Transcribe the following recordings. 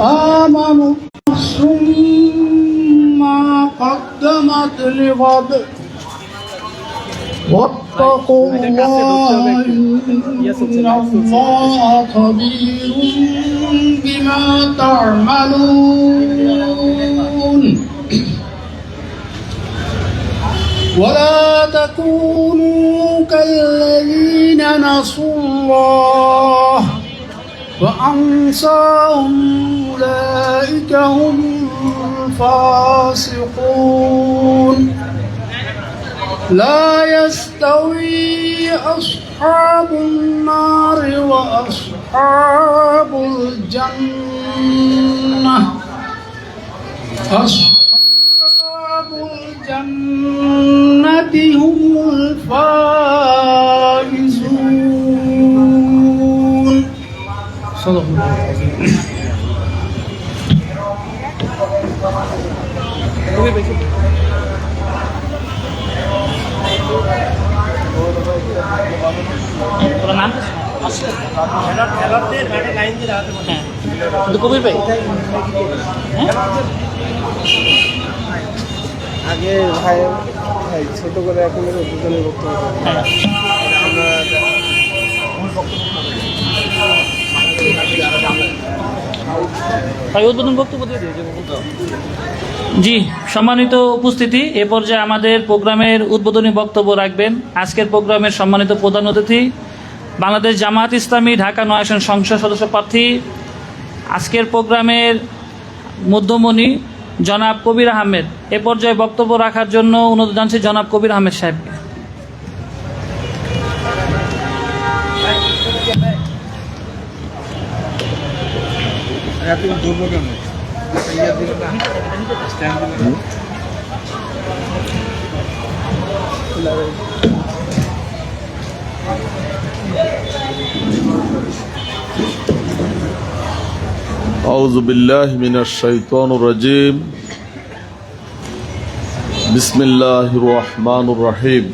آمنوا نفس ما قدمت لغد واتقوا الله إن الله خبير بما تعملون ولا تكونوا كالذين نسوا الله فأنساهم أولئك هم الفاسقون. لا يستوي أصحاب النار وأصحاب الجنة. أصحاب الجنة هم الفائزون নাম কবির ভাই? হ্যাঁ? আগে ভাই ভাই ছোট করে এখন দুজনের বক্তব্য হ্যাঁ। জি, সম্মানিত উপস্থিতি, এ পর্যায়ে আমাদের প্রোগ্রামের উদ্বোধনী বক্তব্য রাখবেন। আজকের প্রোগ্রামের সম্মানিত প্রধান অতিথি, বাংলাদেশ জামায়াত ইসলামী ঢাকা নয় আসন সংসদ সদস্য প্রার্থী, আজকের প্রোগ্রামের মধ্যমণি জনাব কবির আহমেদ। এ পর্যায়ে বক্তব্য রাখার জন্য অনুরোধ জানছি জনাব কবির আহমেদ সাহেবকে। এত দুর্ব কেন ইয়ে দিল না স্ট্যান্ড দিল না أعوذ بالله من الشيطان الرجيم بسم الله الرحمن الرحيم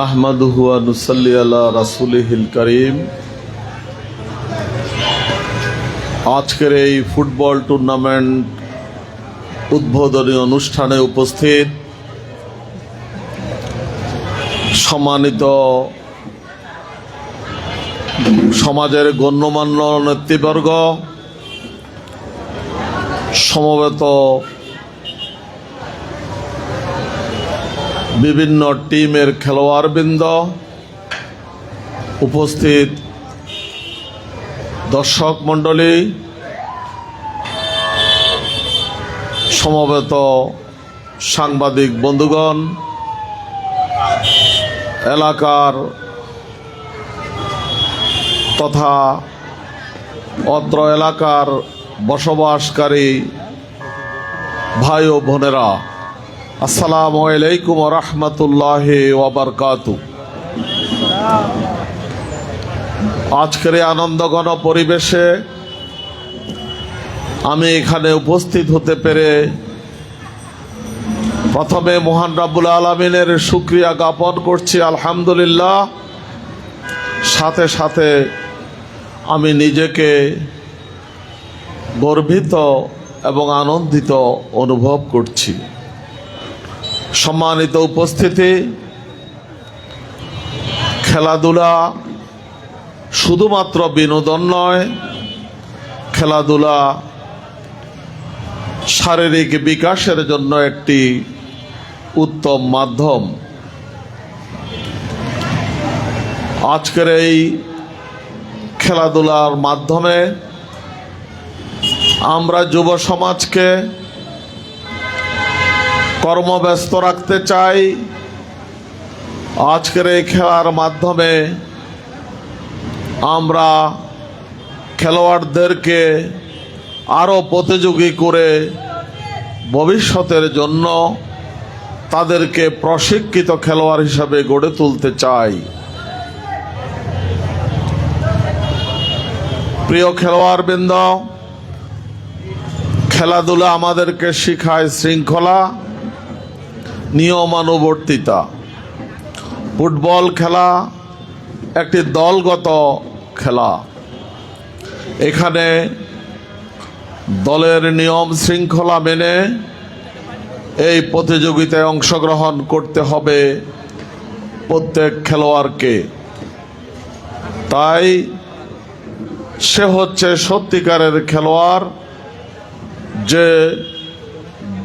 نحمده ونصلي على رسوله الكريم আজকের এই ফুটবল টুর্নামেন্ট উদ্বোধনী অনুষ্ঠানে উপস্থিত সম্মানিত সমাজের গণ্যমান্য নেতৃবর্গ, সমবেত বিভিন্ন টিমের খেলোয়াড়বৃন্দ উপস্থিত দর্শক মণ্ডলী, সমবেত সাংবাদিক বন্ধুগণ, এলাকার তথা অত্র এলাকার বসবাসকারী ভাই ও বোনেরা, আসসালামু আলাইকুম রহমতুল্লাহ ওবরকাত আজকের এই আনন্দঘন পরিবেশে আমি এখানে উপস্থিত হতে পেরে প্রথমে মহান রাব্বুল আলমিনের শুক্রিয়া জ্ঞাপন করছি, আলহামদুলিল্লাহ। সাথে সাথে আমি নিজেকে গর্বিত এবং আনন্দিত অনুভব করছি। সম্মানিত উপস্থিতি, খেলাধুলা শুধুমাত্র বিনোদন নয়, খেলাধুলা শারীরিক বিকাশের জন্য একটি উত্তম মাধ্যম। আজকের এই খেলাধুলার মাধ্যমে আমরা যুব সমাজকে কর্মব্যস্ত রাখতে চাই। আজকের এই খেলার মাধ্যমে আমরা খেলোয়াড়দেরকে আরও প্রতিযোগী করে ভবিষ্যতের জন্য তাদেরকে প্রশিক্ষিত খেলোয়াড় হিসাবে গড়ে তুলতে চাই। প্রিয় খেলোয়াড়বৃন্দ, খেলাধুলা আমাদেরকে শিখায় শৃঙ্খলা, নিয়মানুবর্তিতা। ফুটবল খেলা একটি দলগত খেলা। এখানে দলের নিয়ম শৃঙ্খলা মেনে এই প্রতিযোগিতায় অংশগ্রহণ করতে হবে প্রত্যেক খেলোয়াড়কে। তাই সে হচ্ছে সত্যিকারের খেলোয়াড় যে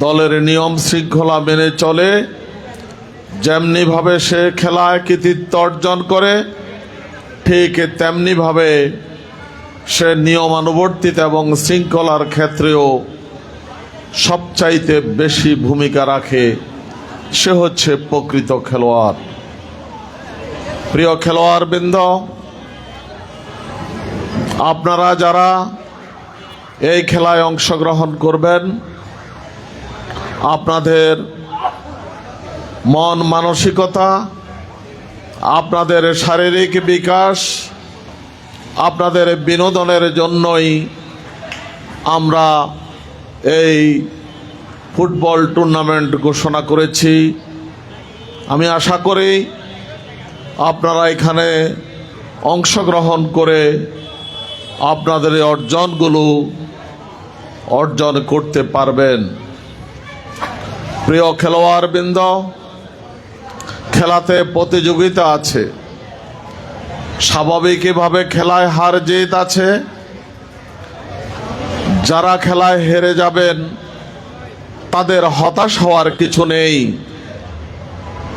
দলের নিয়ম শৃঙ্খলা মেনে চলে, যেমনিভাবে সে খেলায় কৃতিত্ব অর্জন করে ঠিক তেমনিভাবে সে নিয়মানুবর্তিতা এবং শৃঙ্খলার ক্ষেত্রেও সবচাইতে বেশি ভূমিকা রাখে, সে হচ্ছে প্রকৃত খেলোয়াড়। প্রিয় খেলোয়াড় বৃন্দ আপনারা যারা এই খেলায় অংশগ্রহণ করবেন, আপনাদের মন মানসিকতা আপনাদের শারীরিক বিকাশ, আপনাদের বিনোদনের জন্যই আমরা এই ফুটবল টুর্নামেন্ট ঘোষণা করেছি। আমি আশা করি আপনারা এখানে অংশগ্রহণ করে আপনাদের এই অর্জনগুলো অর্জন করতে পারবেন। প্রিয় খেলোয়াড়বৃন্দ খেলাতে প্রতিযোগিতা আছে। স্বাভাবিকভাবে খেলায় হার জিত আছে। যারা খেলায় হেরে যাবেন, তাদের হতাশ হওয়ার কিছু নেই।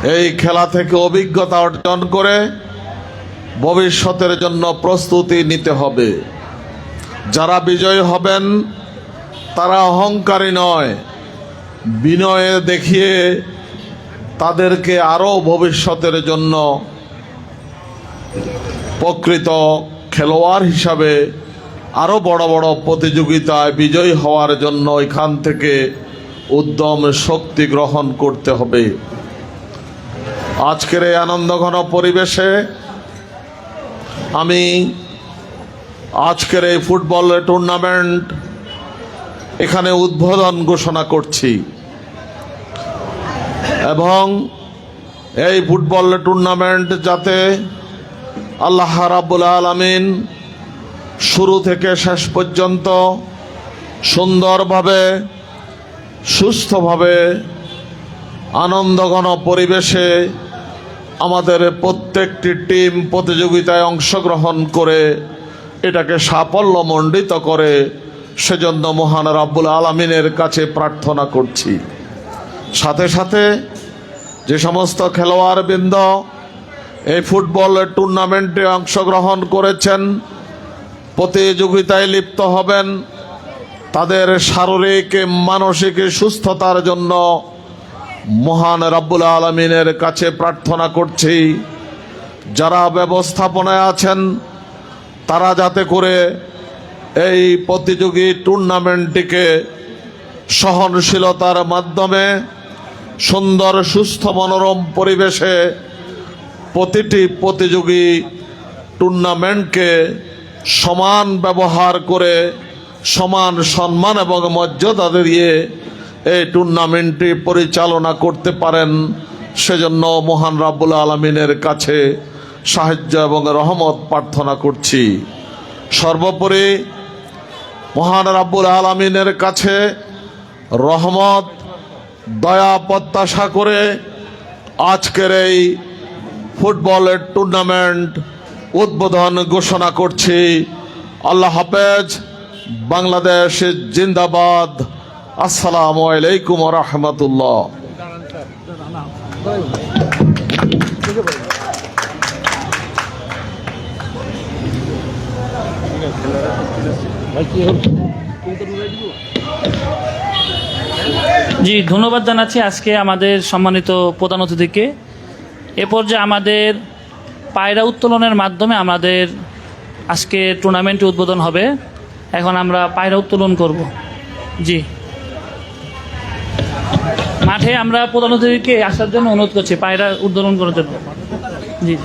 এই খেলা থেকে অভিজ্ঞতা অর্জন করে ভবিষ্যতের জন্য প্রস্তুতি নিতে হবে। যারা বিজয়ী হবেন, তারা অহংকারী নয়। বিনয়ে দেখিয়ে তাদেরকে আরও ভবিষ্যতের জন্য প্রকৃত খেলোয়াড় হিসাবে আরও বড় বড় প্রতিযোগিতায় বিজয়ী হওয়ার জন্য এখান থেকে উদ্যম, শক্তি গ্রহণ করতে হবে। আজকের এই আনন্দঘন পরিবেশে আমি আজকের এই ফুটবল টুর্নামেন্ট এখানে উদ্বোধন ঘোষণা করছি। এবং এই ফুটবল টুর্নামেন্ট যাতে আল্লাহ রাব্বুল আলমিন শুরু থেকে শেষ পর্যন্ত সুন্দরভাবে, সুস্থভাবে, আনন্দঘন পরিবেশে আমাদের প্রত্যেকটি টিম প্রতিযোগিতায় অংশগ্রহণ করে এটাকে সাফল্যমণ্ডিত করে সেজন্য মহান রাব্বুল আলমিনের কাছে প্রার্থনা করছি। সাথে সাথে যে সমস্ত খেলোয়াড়বৃন্দ এই ফুটবল টুর্নামেন্টে অংশগ্রহণ করেছেন, প্রতিযোগিতায় লিপ্ত হবেন, তাদের শারীরিক, মানসিক সুস্থতার জন্য মহান রাব্বুল আলমিনের কাছে প্রার্থনা করছি। যারা ব্যবস্থাপনায় আছেন, তারা যাতে করে এই প্রতিযোগী টুর্নামেন্টটিকে সহনশীলতার মাধ্যমে সুন্দর, সুস্থ, মনোরম পরিবেশে প্রতিটি প্রতিযোগী টুর্নামেন্টকে সমান ব্যবহার করে সমান সম্মান এবং মর্যাদা দিয়ে এই টুর্নামেন্টটি পরিচালনা করতে পারেন। সেজন্য মহান রাব্বুল আলমিনের কাছে সাহায্য এবং রহমত প্রার্থনা করছি। সর্বোপরি মহান রাব্বুল আলমিনের কাছে রহমত দয়া প্রত্যাশা করে আজকের এই ফুটবলের টুর্নামেন্ট উদ্বোধন ঘোষণা করছি। আল্লাহ হাফেজ, বাংলাদেশ জিন্দাবাদ। আসসালামু আলাইকুম রহমতুল্লাহ। জি, ধন্যবাদ জানাচ্ছি আজকে আমাদের সম্মানিত প্রধান অতিথিকে। এ পর্যায়ে আমাদের পায়রা উত্তোলনের মাধ্যমে আমাদের আজকে টুর্নামেন্টে উদ্বোধন হবে। এখন আমরা পায়রা উত্তোলন করব। জি। মাঠে আমরা প্রধান অতিথিকে আসার জন্য অনুরোধ করছি, পায়রা উত্তোলন করার জন্য। জি।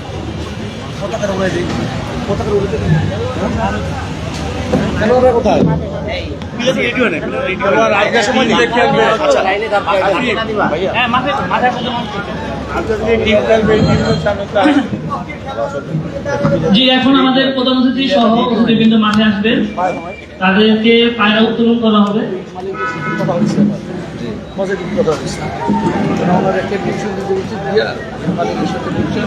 হ্যাঁ তো জি এখন আমাদের প্রধান অতিথি সহ অতিথিবৃন্দ মাঠে আসবেন তাদেরকে পায়রা উত্তোলন করা হবে। পজিটিভ কথা হচ্ছে আমরা একটা কিছু দিতে বলছি দিয়া মালিকের সাথে বলছে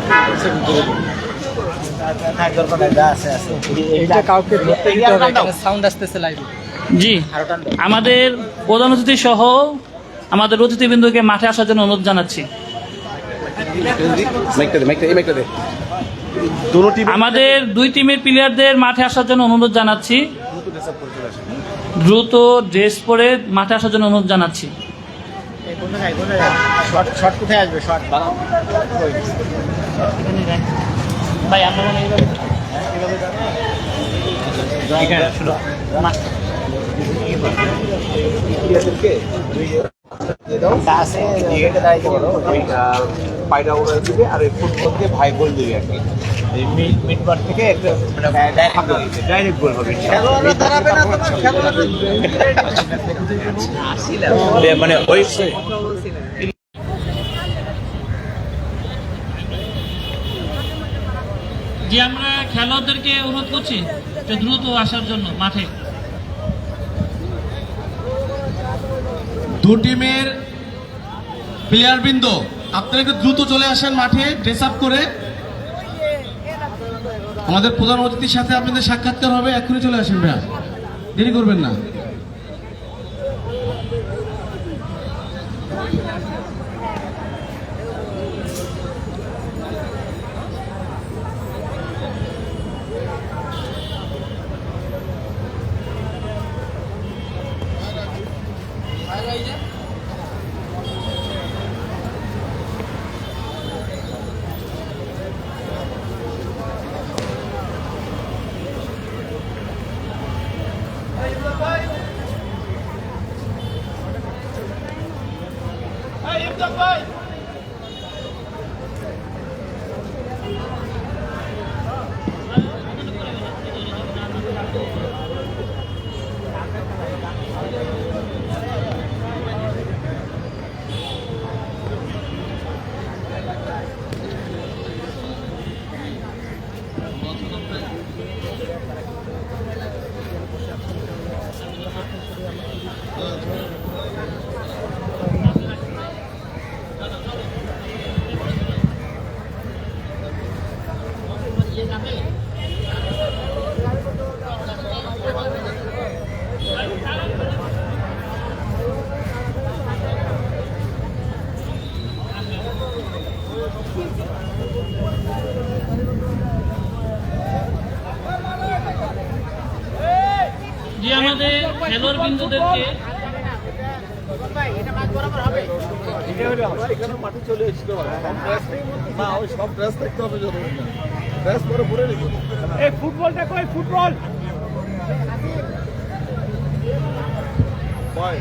জি আমাদের প্রধান অতিথি সহ আমাদের অতিথিবৃন্দকে মাঠে আসার জন্য অনুরোধ জানাচ্ছি। আমাদের দুই টিমের প্লেয়ারদের মাঠে আসার জন্য অনুরোধ জানাচ্ছি। দ্রুত ড্রেস পরে মাঠে আসার জন্য অনুরোধ জানাচ্ছি। শর্ট শর্ট কোথায়? আসবে? শর্ট ভাই মনে হয় পায়রা ওরা দিবে আর এই ফুটবল দিয়ে ভাই গোল দিবে আর কি। এই মিড মিড বার থেকে একটা ডাইরেক্ট গোল হবে। মানে ওই জি আমরা খেলোয়াড়দেরকে অনুরোধ করছি যে দ্রুত আসার জন্য মাঠে। দু টিমের প্লেয়ারবৃন্দ আপনারা একটু দ্রুত চলে আসেন মাঠে ড্রেস আপ করে। আমাদের প্রধান অতিথির সাথে আপনাদের সাক্ষাৎকার হবে এখনই চলে আসেন ভাইয়া। দেরি করবেন না। পরে বিন্দুদেরকে এই ফুটবলটা কই ফুটবল। ভাই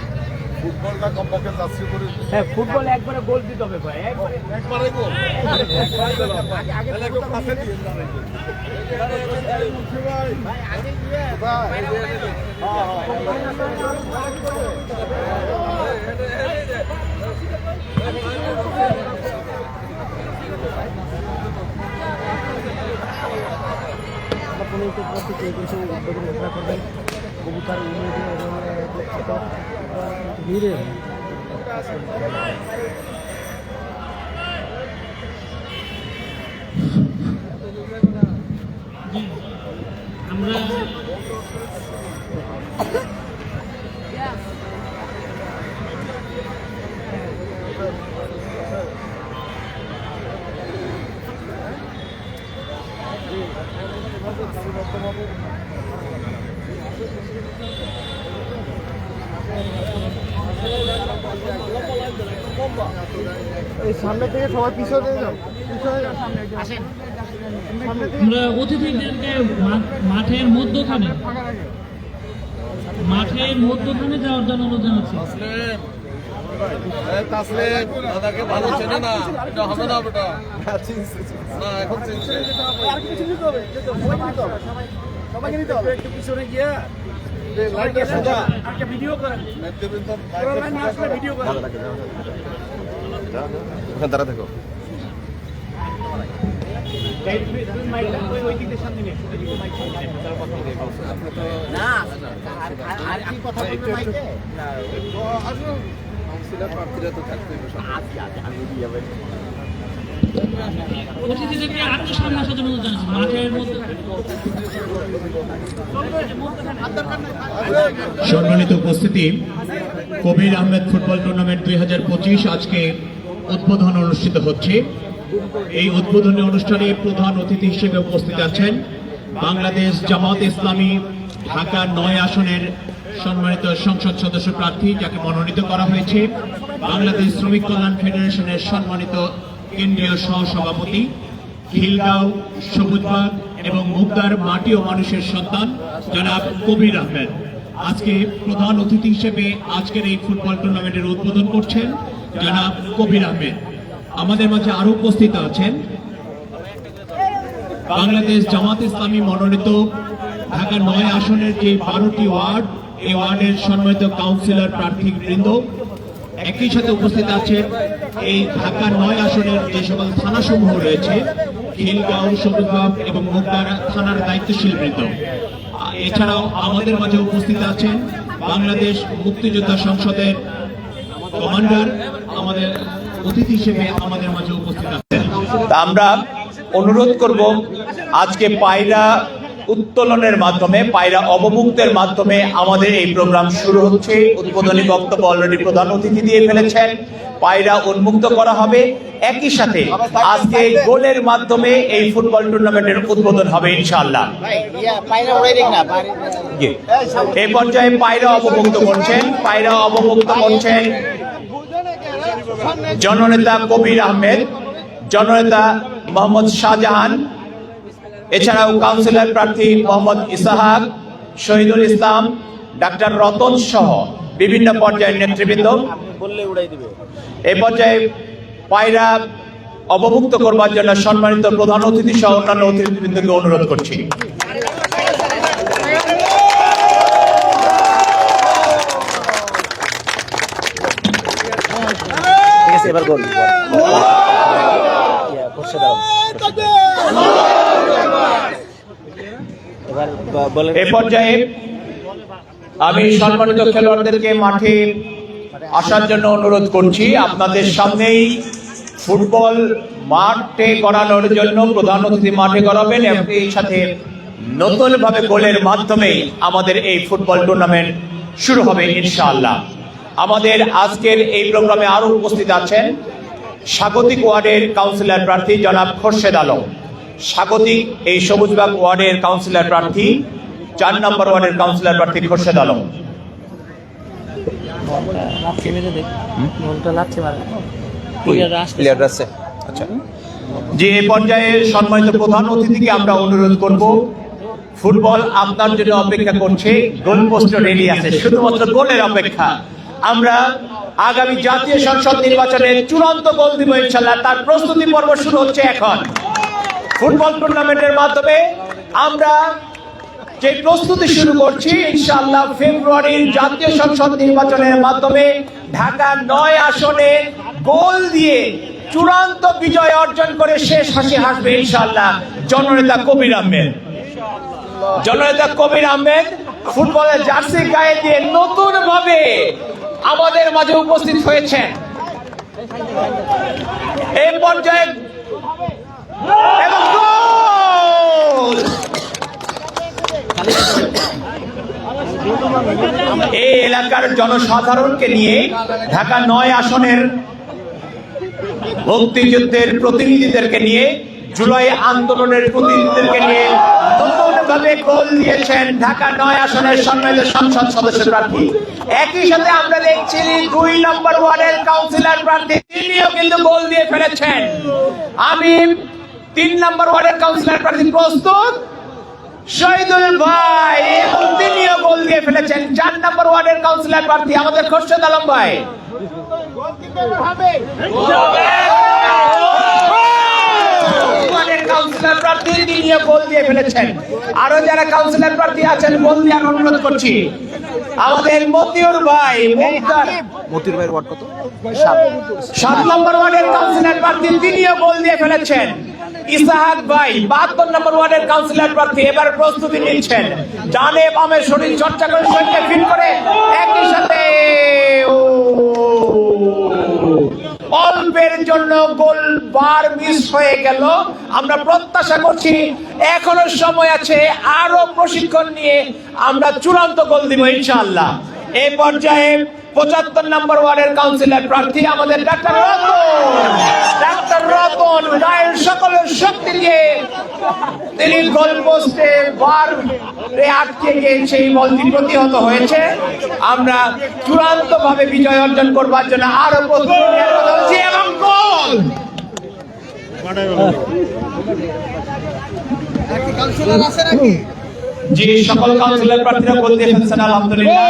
ফুটবলটা কমপক্ষে চাচ্ছি করে হ্যাঁ ফুটবল একবারে গোল দিতে হবে ভাই একবারে। একবারে গোল? তাহলে একটু পাশে দিয়ে দাঁড়াই ভাই আগে গিয়ে আমরা সামনে থেকে সবাই পিছনে যাও পিছনে যাও আসেন। আমরা অতিথিদেরকে মাঠের মধ্যখানে মাঠের মধ্যখানে যাওয়ার জন্য অনুরোধ জানাচ্ছি। দাদাকে ভালো চেনে না। এটা হবে না বেটা। না এখন চিনছে। আর কিছু নিতে হবে যেতে হবে, সবাইকে নিতে হবে। সবাইকে নিতে হবে। একটু পিছনে গিয়ে লাইটটা সোজা। একটা ভিডিও করেন। নেতৃবৃন্দ লাইন ভিডিও করেন। ওখানে দাঁড়া থাকো। প্রার্থীরা তো থাকতে অতিথিদেরকে আরেকটু সামনে আসার জন্য মাঠের মধ্যে সম্মানিত উপস্থিতি কবির আহমেদ ফুটবল টুর্নামেন্ট দুই হাজার পঁচিশ আজকে উদ্বোধন অনুষ্ঠিত হচ্ছে। এই উদ্বোধনী অনুষ্ঠানে প্রধান অতিথি হিসেবে উপস্থিত আছেন বাংলাদেশ জামাত ইসলামী ঢাকা নয় আসনের সম্মানিত সংসদ সদস্য প্রার্থী, যাকে মনোনীত করা হয়েছে বাংলাদেশ শ্রমিক কল্যাণ ফেডারেশনের সম্মানিত কেন্দ্রীয় সহসভাপতি, খিলগাঁও, সবুজবাগ এবং মুগদার মাটি ও মানুষের সন্তান, জনাব কবির আহমেদ। আজকে প্রধান অতিথি হিসেবে আজকের এই ফুটবল টুর্নামেন্টের উদ্বোধন করছেন জনাব কবির আহমেদ। আমাদের মাঝে আরও উপস্থিত আছেন বাংলাদেশ জামাত ইসলামী মনোনীত ঢাকা নয় আসনের যে বারোটি ওয়ার্ড, এই ওয়ার্ডের সম্মানিত কাউন্সিলর প্রার্থী বৃন্দ, একই সাথে উপস্থিত আছেন এই ঢাকা নয় আসনের যে সকল থানাসমূহ রয়েছে, খিলগাঁও সবুজবাগ এবং মুগদারা থানার দায়িত্বশীল বৃন্দ। এছাড়াও আমাদের মাঝে উপস্থিত আছেন বাংলাদেশ মুক্তিযোদ্ধা সংসদের আমরা অনুরোধ করব, আজকে পায়রা উত্তোলনের মাধ্যমে, পায়রা অবমুক্তের মাধ্যমে আমাদের এই প্রোগ্রাম শুরু হচ্ছে। উদ্বোধনী বক্তব্য অলরেডি প্রধান অতিথি দিয়ে ফেলেছেন। পায়রা উন্মুক্ত করা হবে। একই সাথে আজকে গোলের মাধ্যমে এই ফুটবল টুর্নামেন্টের উদ্বোধন হবে ইনশাআল্লাহ। এই পর্যায়ে পায়রা অবমুক্ত করছেন, পায়রা অবমুক্ত করছেন। জননেতা কবির আহমেদ, জননেতা মোহাম্মদ শাহজাহান, এছাড়াও কাউন্সিলর প্রার্থী মোহাম্মদ ইসাহাক, শহীদুল ইসলাম, ডাক্তার রতন সহ বিভিন্ন পর্যায়ের নেতৃবৃন্দ। এই পর্যায়ে পায়রা অবমুক্ত করবার জন্য সম্মানিত প্রধান অতিথি সহ অন্যান্য অতিথিবৃন্দকে অনুরোধ করছি। এ পর্যায়ে আমি সম্মানিত খেলোয়াড়দেরকে মাঠে আসার জন্য অনুরোধ করছি, আপনাদের সামনেই ফুটবল মাঠে করানোর জন্য প্রধান অতিথি মাঠে করাবেন এবং এই সাথে নতুন ভাবে গোলের মাধ্যমে আমাদের এই ফুটবল টুর্নামেন্ট শুরু হবে, ইনশাআল্লাহ। আমাদের আজকের এই প্রোগ্রামে আরও উপস্থিত আছেন স্বাগতিক ওয়ার্ডের কাউন্সিলর প্রার্থী জনাব খোরশেদ আলম। স্বাগতিক এই সবুজবাগ ওয়ার্ডের কাউন্সিলর প্রার্থী চার নম্বর ওয়ার্ডের কাউন্সিলর প্রার্থী খোরশেদ আলম। আচ্ছা। যে এই পর্যায়ে সম্মানিত প্রধান অতিথিকে আমরা অনুরোধ করব ফুটবল আপনার জন্য অপেক্ষা করছে গোল পোস্ট রেডি আছে শুধুমাত্র গোলের অপেক্ষা। আমরা আগামী জাতীয় সংসদ নির্বাচনে চূড়ান্ত গোল দিব ইনশাল্লাহ তার প্রস্তুতি পর্ব শুরু হচ্ছে এখন। ফুটবল টুর্নামেন্টের মাধ্যমে আমরা যে প্রস্তুতি শুরু করছি, ইনশাআল্লাহ ফেব্রুয়ারির জাতীয় সংসদ নির্বাচনের মাধ্যমে ঢাকা নয় আসনে গোল দিয়ে চূড়ান্ত বিজয় অর্জন করে শেষ হাসি হাসবে ইনশাআল্লাহ জননেতা কবির আহমেদ। জননেতা কবির আহমেদ ফুটবলের জার্সি গায়ে দিয়ে নতুন ভাবে আমাদের মাঝে উপস্থিত হয়েছেন এই পর্যায়ে এই এলাকার জনসাধারণকে নিয়ে ঢাকা নয় আসনের মুক্তিযুদ্ধের প্রতিনিধিদেরকে নিয়ে, জুলাই আন্দোলনের প্রতিনিধিদেরকে নিয়ে নতুনভাবে গোল দিয়েছেন ঢাকা নয় আসনের সম্মানিত সংসদ সদস্য প্রার্থী। একই সাথে আমরা দেখছি দুই নম্বর ওয়ার্ডের কাউন্সিলর প্রার্থী তিনিও কিন্তু গোল দিয়ে ফেলেছেন। আমি তিন নম্বর ওয়ার্ডের কাউন্সিলর প্রার্থী প্রস্তুত। শহীদুল ভাই এবং তিনিও গোল দিয়ে ফেলেছেন। চার নম্বর ওয়ার্ডের কাউন্সিলর প্রার্থী আমাদের খোরশেদ আলম ভাই। ওয়ার্ডের কাউন্সিলর প্রার্থী তিনিও গোল দিয়ে ফেলেছেন। আরও যারা কাউন্সিলর প্রার্থী আছেন গোল দেওয়ার অনুরোধ করছি। আমাদের মতিউর ভাই মুক্তার ভাইয়ের ওয়ার্ড কত? সাত নম্বর ওয়ার্ডের কাউন্সিলর প্রার্থী তিনিও গোল দিয়ে ফেলেছেন। ইসাহাক ভাই বাহাত্তর নম্বর ওয়ার্ডের কাউন্সিলর প্রার্থী এবার প্রস্তুতি নিচ্ছেন। ডানে বামে শরীর চর্চা করে শরীরকে ফিট করে একই সাথে অল্পের জন্য গোল বার মিস হয়ে গেল। আমরা প্রত্যাশা করছি এখনও সময় আছে আরও প্রশিক্ষণ নিয়ে আমরা চূড়ান্ত গোল দিব ইনশাল্লাহ এই পর্যায়ে পঁচাত্তর নম্বর ওয়ার্ডের কাউন্সিলর প্রার্থী আমাদের ডাক্তার রতন। ডাক্তার রতন গায়ের সকলের শক্তি দিয়ে তিনি গোল পোস্টে বার আটকে গিয়ে সেই বলটি প্রতিহত হয়েছে। আমরা চূড়ান্ত ভাবে বিজয় অর্জন করবার জন্য আরও প্রস্তুতি নেওয়ার কথা বলছি এবং গোল! জি সকল কাউন্সিলর প্রার্থীরা আলহামদুলিল্লাহ।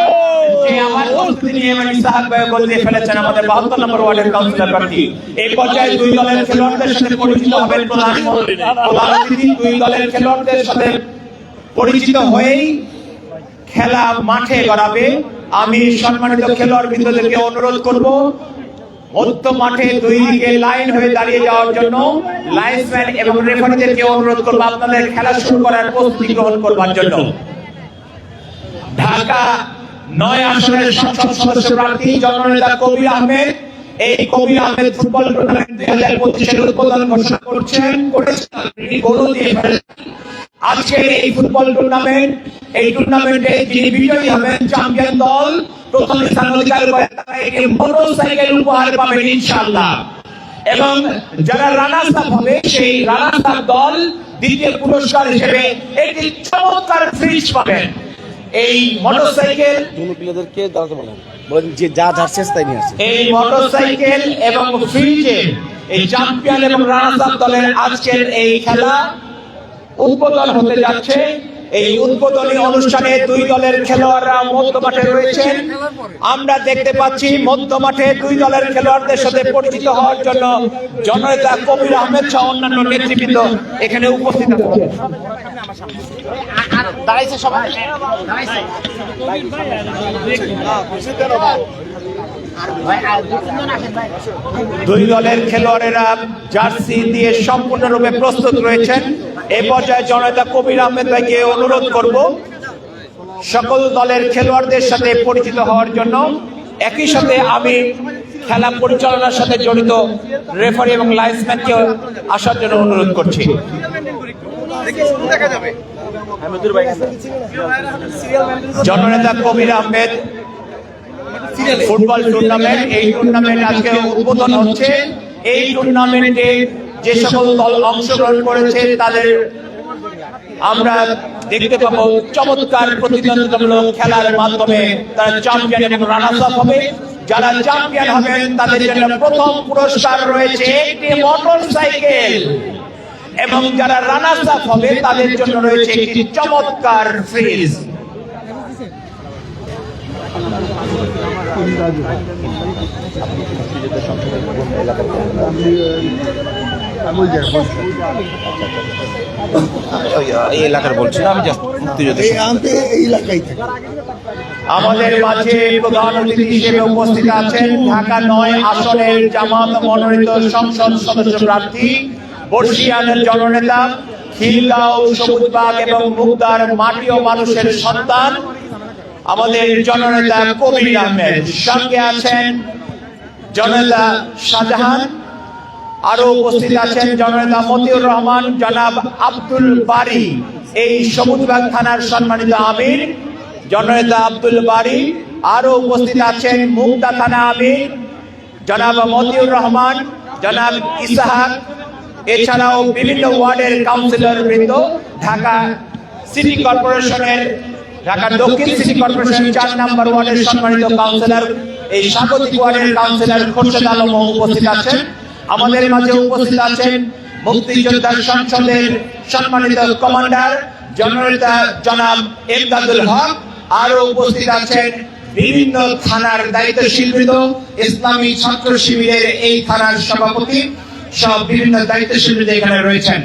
জি আমার প্রস্তুতি নিয়ে মানে ভাই ফেলেছেন, আমাদের বাহাত্তর নম্বর ওয়ার্ডের কাউন্সিলর প্রার্থী। এই পর্যায়ে দুই দলের খেলোয়াড়দের সাথে পরিচিত হবেন প্রধান প্রধান অতিথি, দুই দলের খেলোয়াড়দের সাথে পরিচিত হয়েই খেলা মাঠে গড়াবে। আমি সম্মানিত খেলোয়াড় বৃন্দদেরকে অনুরোধ করব মধ্য মাঠে দুই দিকে লাইন হয়ে দাঁড়িয়ে যাওয়ার জন্য এবং রেফারিদেরকে অনুরোধ করব, আপনাদের খেলা শুরু করার প্রস্তুতি গ্রহণ করবার জন্য ঢাকা নয় আসনের সংসদ সদস্য প্রার্থী জননেতা কবির আহমেদ, এই কবির আহমেদ ফুটবল টুর্নামেন্ট দুই হাজার পঁচিশের উদ্বোধন ঘোষণা করছেন। আজকের এই ফুটবল টুর্নামেন্ট এই টুর্নামেন্টে যিনি বিজয়ী হবেন চ্যাম্পিয়ন দল প্রথম স্থান অধিকার করে তারা একটি মোটরসাইকেল উপহার পাবেন ইনশাআল্লাহ। এবং যারা রানার্স আপ হবে সেই রানার্স আপ দল দ্বিতীয় পুরস্কার হিসেবে একটি চমৎকার ফ্রিজ পাবেন। এই মোটরসাইকেল দুনো প্লেয়ারদেরকে দাঁড়াতে বলেন। বলেন যে যা ধারছে তাই নিয়ে আসছে। এই মোটরসাইকেল এবং ফ্রিজে এই চ্যাম্পিয়ন এবং রানার্স আপ দলের আজকের এই খেলা উদ্বোধন হতে যাচ্ছে। এই উদ্বোধনী অনুষ্ঠানে দুই দলের খেলোয়াড়রা মধ্য মাঠে রয়েছেন। আমরা দেখতে পাচ্ছি মধ্য মাঠে দুই দলের খেলোয়াড়দের সাথে পরিচিত হওয়ার জন্য জননেতা কবির আহমেদ সহ অন্যান্য নেতৃবৃন্দ এখানে উপস্থিত দুই দলের খেলোয়াড়েরা জার্সি দিয়ে সম্পূর্ণরূপে প্রস্তুত রয়েছেন। এ পর্যায়ে জনতা কবির আহমেদ ভাইকে অনুরোধ করব সকল দলের খেলোয়াড়দের সাথে পরিচিত হওয়ার জন্য। একই সাথে আমি খেলা পরিচালনার সাথে জড়িত রেফারি এবং লাইন্সম্যানকে আসার জন্য অনুরোধ করছি। জননেতা কবির আহমেদ, ফুটবল টুর্নামেন্ট, এই টুর্নামেন্ট আজকে উদ্বোধন হচ্ছে। এই টুর্নামেন্টে যে সকল দল অংশগ্রহণ করেছে তাদের আমরা দেখতে পাবো চমৎকার প্রতিদ্বন্দ্বিতামূলক খেলার মাধ্যমে তারা চ্যাম্পিয়ন এবং রানার্স আপ হবে। যারা চ্যাম্পিয়ন হবেন তাদের জন্য প্রথম পুরস্কার রয়েছে একটি মোটর সাইকেল এবং যারা রানার্স আপ হবে তাদের জন্য রয়েছে একটি চমৎকার ফ্রিজ। এই এলাকার বলছি। না আমি মুক্তিযোদ্ধা আমাদের মাঝে প্রধান অতিথি হিসেবে উপস্থিত আছেন ঢাকা নয় আসনের জামাত মনোনীত সংসদ সদস্য প্রার্থী বর্ষিয়ানের জননেতা খিলগাঁও সবুজবাগ এবং মুগদার মাটি ও মানুষের সন্তান আমাদের জননেতা কবির আহমেদ। সঙ্গে আছেন জননেতা শাহজাহান আরও উপস্থিত আছেন জননেতা মতিউর রহমান জনাব আব্দুল বারি। এই সবুজবাগ থানার সম্মানিত আমির জননেতা আব্দুল বারি। আরও উপস্থিত আছেন মুগদা থানা আমির জনাব মতিউর রহমান জনাব ইসাহাক। এছাড়াও বিভিন্ন ওয়ার্ডের কাউন্সিলর বৃন্দ ঢাকা সিটি কর্পোরেশনের ঢাকা দক্ষিণ সিটি কর্পোরেশন চার নম্বর ওয়ার্ডের সম্মানিত কাউন্সিলর এই স্বাগতিক ওয়ার্ডের কাউন্সিলর খোরশেদ আলম উপস্থিত আছেন। আমাদের মাঝে উপস্থিত আছেন মুক্তিযোদ্ধা সংসদের সম্মানিত কমান্ডার জননেতা জনাব এমদাদুল হক আরও উপস্থিত আছেন বিভিন্ন থানার দায়িত্বশীল বৃন্দ ইসলামী ছাত্র শিবিরের এই থানার সভাপতি সব বিভিন্ন দায়িত্বশীল এখানে রয়েছেন।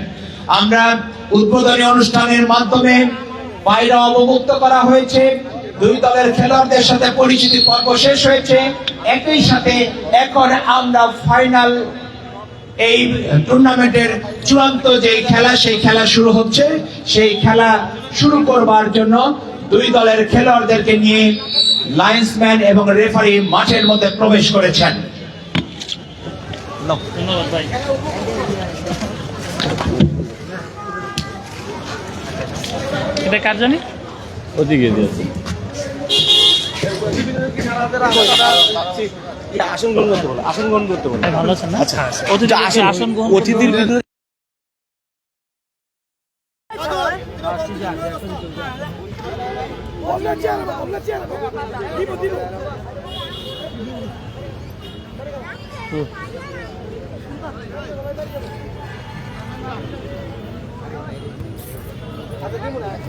আমরা উদ্বোধনী অনুষ্ঠানের মাধ্যমে বাইরে অবমুক্ত করা হয়েছে দুই দলের খেলোয়াড়দের সাথে পরিচিতি পর্ব শেষ হয়েছে একই সাথে এখন আমরা ফাইনাল এই টুর্নামেন্টের চূড়ান্ত যে খেলা সেই খেলা শুরু হচ্ছে। সেই খেলা শুরু করবার জন্য দুই দলের খেলোয়াড়দেরকে নিয়ে লাইন্সম্যান এবং রেফারি মাঠের মধ্যে প্রবেশ করেছেন। ধন্যবাদ এটা কার জানি? আসন গ্রহণ করতে বলো আসন গ্রহণ করতে বলো। ভালো আছেন না? আচ্ছা আসন গ্রহণ অতিথির বললেন।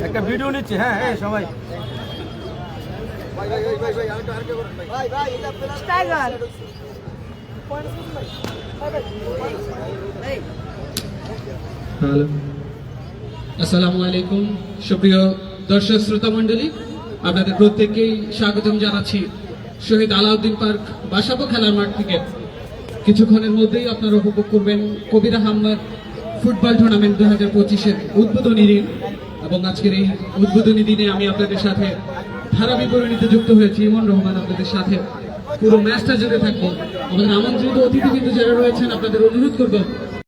একটা ভিডিও নিচ্ছি হ্যাঁ হ্যাঁ সবাই। Tiger hello. আসসালামু আলাইকুম। সুপ্রিয় দর্শক শ্রোতা মণ্ডলী আপনাদের প্রত্যেককেই স্বাগতম জানাচ্ছি শহীদ আলাউদ্দিন পার্ক বাসাবো খেলার মাঠ থেকে। কিছুক্ষণের মধ্যেই আপনারা উপভোগ করবেন কবির আহমদ ফুটবল টুর্নামেন্ট দু হাজার পঁচিশের উদ্বোধনী দিন। এবং আজকের এই উদ্বোধনী দিনে আমি আপনাদের সাথে ধারা বিবরণীতে যুক্ত হয়েছি, ইমন রহমান আপনাদের সাথে। পুরো ম্যাচটা জুড়ে থাকব। আমাদের আমন্ত্রিত অতিথিবৃন্দ যারা রয়েছেন, আপনাদের অনুরোধ করব